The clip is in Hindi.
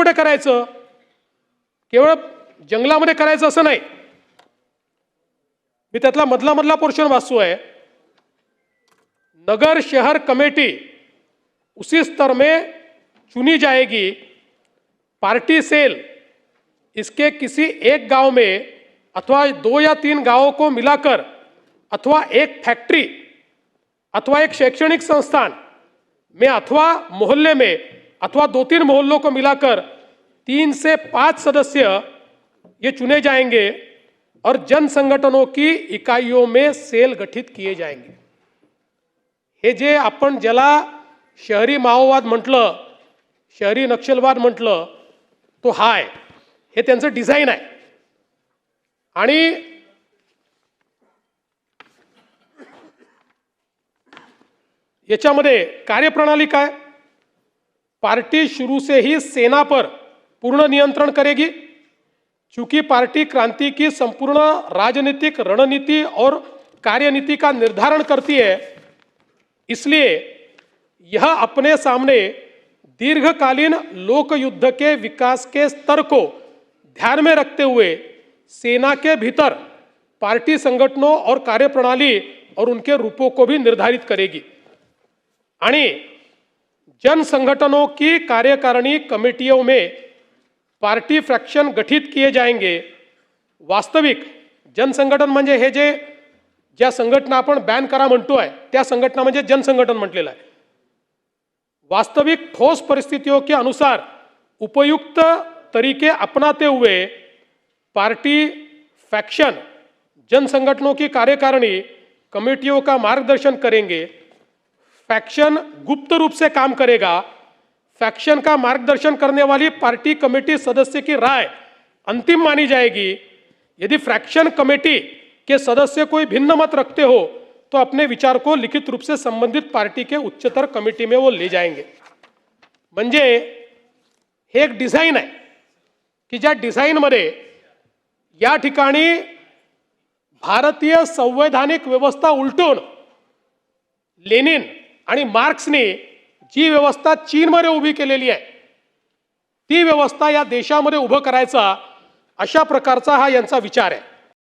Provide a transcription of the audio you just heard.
कुठे करायचं? केवळ जंगलामध्ये करायचं असं नाही. मी त्यातला मधला मधला पोर्शन वाचतोय. नगर शहर कमेटी उसी स्तर में चुनी जाएगी. पार्टी सेल इसके किसी एक गांव में अथवा दो या तीन गांवों को मिलाकर अथवा एक फैक्ट्री अथवा एक शैक्षणिक संस्थान में अथवा मोहल्ले में अथवा दो तीन मोहल्लों को मिलाकर तीन से पांच सदस्य ये चुने जाएंगे और जन संगठनों की इकाइयों में सेल गठित किए जाएंगे। हे जे आपण ज्याला शहरी माओवाद म्हटलं शहरी नक्षलवाद म्हटलं तो हा आहे हे त्यांचं डिझाईन आहे. आणि याच्यामध्ये कार्यप्रणाली काय? पार्टी शुरू से ही सेना पर पूर्ण नियंत्रण करेगी। चूँकि पार्टी क्रांति की संपूर्ण राजनीतिक रणनीति और कार्यनीति का निर्धारण करती है, इसलिए यह अपने सामने दीर्घकालीन लोक युद्ध के विकास के स्तर को ध्यान में रखते हुए सेना के भीतर पार्टी संगठनों और कार्यप्रणाली और उनके रूपों को भी निर्धारित करेगी। जन संगठनों की कार्यकारिणी कमेटियों में पार्टी फ्रॅक्शन गठीत किए जाएँगे। वास्तविक जनसंघटन म्हणजे हे जे ज्या संघटना आपण बॅन करा म्हणतोय, त्या संघटना म्हणजे जनसंघटन म्हटलेलं आहे. वास्तविक ठोस परिस्थितियों के अनुसार उपयुक्त तरीके अपनाते हुए पार्टी फैक्शन जन संगठनों की कार्यकारिणी कमेटियों का मार्गदर्शन करेंगे। फैक्शन गुप्त रूप से काम करेगा। फैक्शन का मार्गदर्शन करने वाली पार्टी कमेटी सदस्य की राय अंतिम मानी जाएगी। यदि फ्रैक्शन कमेटी के सदस्य कोई भिन्न मत रखते हो तो अपने विचार को लिखित रूप से संबंधित पार्टी के उच्चतर कमिटी में वो ले जाएँगे। म्हणजे, हे एक डिझाईन आहे की ज्या डिझाईनमध्ये या भारतीय संवैधानिक व्यवस्था उलटून, लेनिन आणि मार्क्सने जी व्यवस्था चीनमध्ये उभी केलेली आहे ती व्यवस्था या देशामध्ये उभं करायचा अशा प्रकारचा हा यांचा विचार आहे.